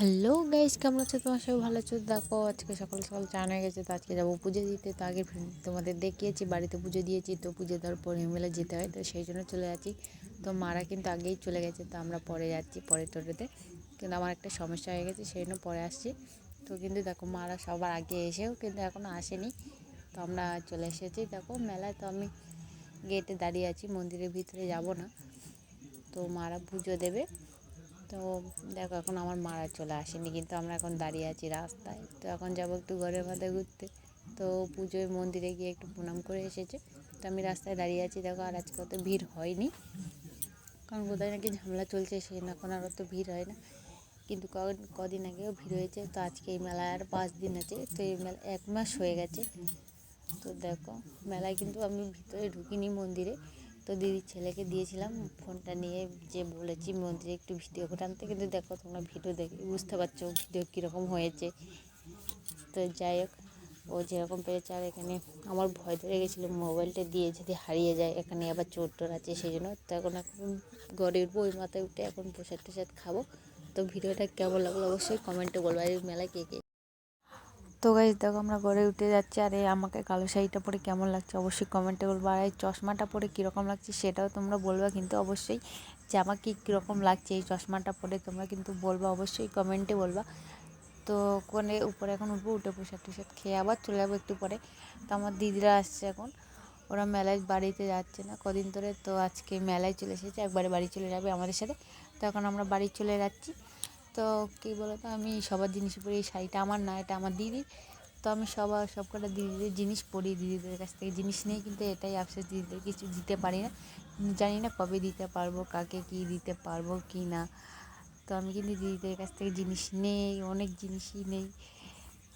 Hello guys কেমন আছো? তোমার সবাই ভালো আছো? দেখো, আজকে সকাল সকাল চান হয়ে গেছে, তো আজকে যাব পুজো দিতে। তো আগে তোমাদের দেখিয়েছি, বাড়িতে পুজো দিয়েছি, তো পুজো দেওয়ার পরে মেলে যেতে হয়, তো সেই জন্য চলে যাচ্ছি। তো মারা কিন্তু আগেই চলে গেছে, তো আমরা পরে যাচ্ছি পরে টোটোতে। কিন্তু আমার একটা সমস্যা হয়ে গেছে, সেই জন্য পরে আসছি। তো কিন্তু দেখো, মারা সবার আগে এসেও কিন্তু এখনও আসেনি। তো আমরা চলে এসেছি, দেখো, মেলায় তো আমি গেটে দাঁড়িয়ে আছি, মন্দিরের ভিতরে যাব না। তো মারা পুজো দেবে। তো দেখো এখন আমার মারা চলে আসেনি, কিন্তু আমরা এখন দাঁড়িয়ে আছি রাস্তায়। তো এখন যাব একটু ঘরের মধ্যে ঘুরতে। তো পুজোয় মন্দিরে গিয়ে একটু প্রণাম করে এসেছে। তো আমি রাস্তায় দাঁড়িয়ে আছি, দেখো আর আজকে অত ভিড় হয়নি। কারণ কোথায় নাকি ঝামেলা চলছে সেই এখন আর অত ভিড় হয় না। কিন্তু কদিন আগেও ভিড় হয়েছে, তো আজকে এই মেলায় আর পাঁচ দিন আছে। তো এই মেলা, এক মাস হয়ে গেছে। তো দেখো, মেলায় কিন্তু আমি ভিতরে ঢুকিনি মন্দিরে। তো দিদির ছেলেকে দিয়েছিলাম, ফোনটা নিয়ে যে বলেছি মন্দিরে একটু ভিডিও করে আনতে কিন্তু দেখো তোমরা ভিডিও দেখে বুঝতে পারছ ভিডিও কীরকম হয়েছে। তো যাই হোক, ও যেরকম পেরেছে আর এখানে আমার ভয় ধরে গেছিল, মোবাইলটা দিয়ে যদি হারিয়ে যায়, এখানে আবার চোর টোর আছে সেই জন্য। তো এখন এখন গড়ে উঠবো, ওই মাথায় উঠে এখন প্রসাদ টোসাদ খাব। তো ভিডিওটা কেমন লাগল অবশ্যই কমেন্টে বলব, আর মেলায় কে কে তো গাইজ দেখো আমরা ঘরে উঠে যাচ্ছি, আর এই আমাকে কালো শাড়িটা পরে কেমন লাগছে অবশ্যই কমেন্টে বলব। আর এই চশমাটা পরে কীরকম লাগছে সেটাও তোমরা বলবা কিন্তু অবশ্যই যে আমাকে কীরকম লাগছে এই চশমাটা পরে তোমরা কিন্তু বলবা, অবশ্যই কমেন্টে বলবা। তো ওখানে উপরে এখন উঠবো, উঠে প্রসাদ টুসাদ খেয়ে আবার চলে যাব একটু পরে। তো আমার দিদিরা আসছে এখন। ওরা মেলায় বাড়িতে যাচ্ছে না, কদিন ধরে তো আজকে মেলায় চলে এসেছে, একবারে বাড়ি চলে যাবে আমাদের সাথে। তো এখন আমরা বাড়ি চলে যাচ্ছি। তো কী বলো তো আমি সবার জিনিস পরি এই শাড়িটা আমার না, এটা আমার দিদির। তো আমি সবার সব কটা দিদিদের জিনিস পরি দিদিদের কাছ থেকে জিনিস নিয়ে কিন্তু এটাই আফসোস, দিদিদের কিছু দিতে পারি না। জানি না কবে দিতে পারব, কাকে কী দিতে পারব কি না। তো আমি কিন্তু দিদিদের কাছ থেকে জিনিস নেই, অনেক জিনিসই নেই।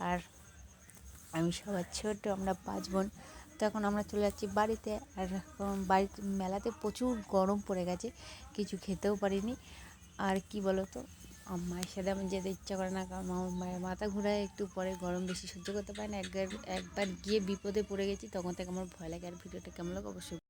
আর আমি সবার ছোট, আমরা পাঁচ বোন। তো এখন আমরা চলে যাচ্ছি বাড়িতে, আর বাড়িতে, মেলাতে প্রচুর গরম পড়ে গেছে, কিছু খেতেও পারিনি। আর কি বলো তো মায়ের সাথে আমার যেতে ইচ্ছা করে না, কারণ আমার মায়ের মাথা ঘুরায়, একটু পরে গরম বেশি সহ্য করতে পারে না। একবার একবার গিয়ে বিপদে পড়ে গেছি, তখন থেকে আমার ভয় লাগে। আর ভিডিওটা কেমন লাগে অবশ্যই